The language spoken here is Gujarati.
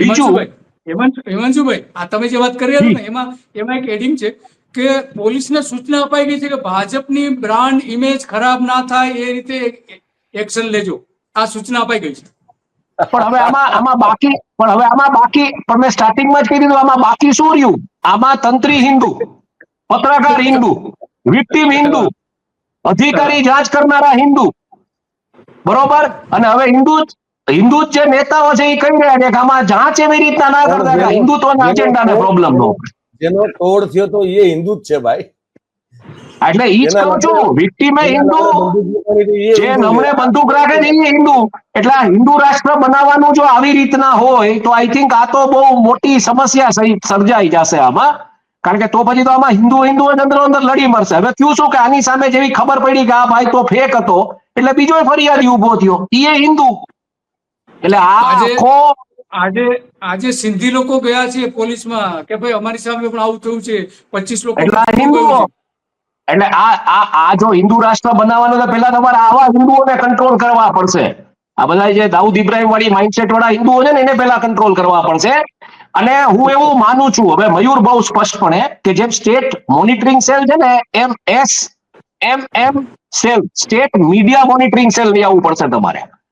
હિમાંશુભાઈ હિમાંશુભાઈ આ તમે જે વાત કરી રહ્યા ને એમાં એમાં એક એડિંગ છે કે પોલીસને સૂચના અપાઈ ગઈ છે કે ભાજપની બ્રાન્ડ ઇમેજ ખરાબ ના થાય એ રીતે એક્શન લેજો. આ સૂચના અપાઈ ગઈ છે. પણ હવે આમાં આમાં બાકી પણ હવે આમાં બાકી પણ મેં સ્ટાર્ટિંગમાં જ કહી દીધું આમાં બાકી શું રહ્યું? આમાં તંત્રી હિન્દુ પત્રકાર હિન્દુ વિક્ટિમ હિન્દુ અધિકારી જાંચ કરનારા હિન્દુ. બરોબર? અને હવે હિન્દુ હિન્દુ જે નેતાઓ છે એ કહી રહ્યા છે કે આમાં જાંચ એવી રીતના ના કરતા કે હિન્દુત્વના એજન્ડાને પ્રોબ્લેમ નો જેનો તોડ થયો તો એ હિન્દુ જ છે ભાઈ. એટલે ઈ જ કહું છું વિક્ટિમે હિન્દુ જે નમણે બંદૂક રાખે છે એ હિન્દુ. એટલે હિન્દુ રાષ્ટ્ર બનાવવાનું જો આવી રીતના હોય તો આઈ થિંક આ તો બહુ મોટી સમસ્યા સર્જાઈ જશે આમાં. કારણ કે તો પછી તો આમાં હિન્દુ હિન્દુ જ અંદર અંદર લડી મળશે હવે થયું શું કે આની સામે જેવી ખબર પડી કે આ ભાઈ તો ફેક હતો એટલે બીજો ફરિયાદી ઊભો થયો. એ હિન્દુ. એટલે આજે- આખો આજે આજે સિંધી લોકો ગયા છે પોલીસમાં કે ભાઈ અમારી સામે પણ આવું થયું છે. પચીસ લોકો. એટલે આ આ આ જો હિન્દુ રાષ્ટ્ર બનાવવાનો તો પેલા તમારે આવા હિન્દુઓને કંટ્રોલ કરવા પડશે. આ બધા જે દાઉદ ઇબ્રાહિમ વાળી માઇન્ડસેટ વાળા હિન્દુઓ છે ને એને પેલા કંટ્રોલ કરવા પડશે. અને હું એવું માનું છું હવે મયુર બહુ સ્પષ્ટપણે કે જેમ સ્ટેટ મોનિટરિંગ સેલ છે ને એમ S M M cell state media monitoring cell લઈ આવવું પડશે તમારે.